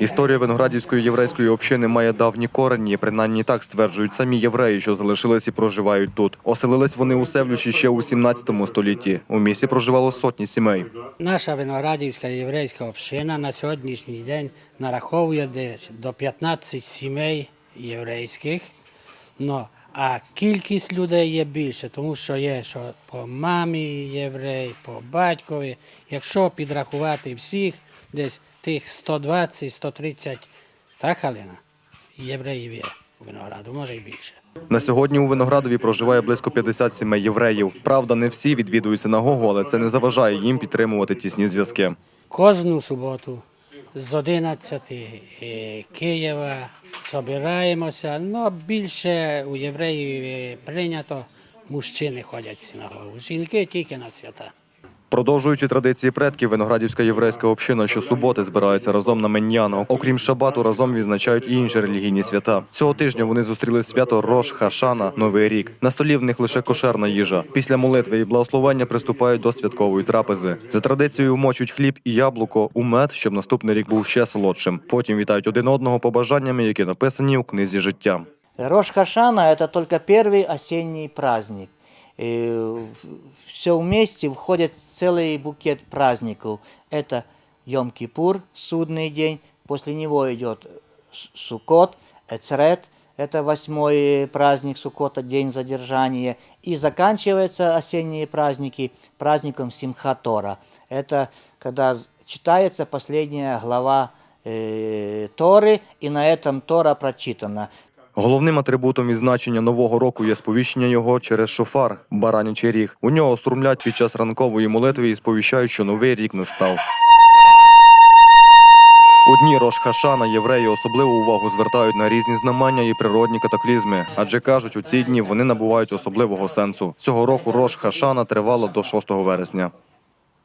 Історія виноградівської єврейської общини має давні корені. Принаймні так стверджують самі євреї, що залишились і проживають тут. Оселились вони у Севлющі ще у 17 столітті. У місті проживало сотні сімей. Наша виноградівська єврейська община на сьогоднішній день нараховує десь до 15 сімей єврейських. Ну, а кількість людей є більше, тому що є, що по мамі єврей, по батькові. Якщо підрахувати всіх, десь тих 120-130, так, Халина? Євреїв є у винограду, може і більше. На сьогодні у Виноградові проживає близько 50 сімей євреїв. Правда, не всі відвідують синагогу, але це не заважає їм підтримувати тісні зв'язки. Кожну суботу з 11 е, Києва збираємося. Ну, більше у євреїв е, прийнято, мужчини ходять в синагогу, жінки тільки на свята. Продовжуючи традиції предків, виноградівська єврейська община щосуботи збирається разом на Менняно. Окрім шабату, разом відзначають і інші релігійні свята. Цього тижня вони зустріли свято Рош Хашана Новий рік. На столі в них лише кошерна їжа. Після молитви і благословення приступають до святкової трапези. За традицією мочуть хліб і яблуко у мед, щоб наступний рік був ще солодшим. Потім вітають один одного побажаннями, які написані у книзі життя. Рош Хашана – это только первый осенний праздник. Все вместе входит целый букет праздников. Это Йом-Кипур, судный день, после него идет С- Суккот, Эцрет, это восьмой праздник Суккота, день задержания. И заканчиваются осенние праздники праздником Симхатора. Это когда читается последняя глава э, Торы, и на этом Тора прочитана. Головним атрибутом відзначення нового року є сповіщення його через шофар, баранячий ріг. У нього струмлять під час ранкової молитви і сповіщають, що новий рік настав. У дні Рош Хашана євреї особливу увагу звертають на різні знамення і природні катаклізми, адже кажуть, у ці дні вони набувають особливого сенсу. Цього року Рош Хашана тривало до 6 вересня.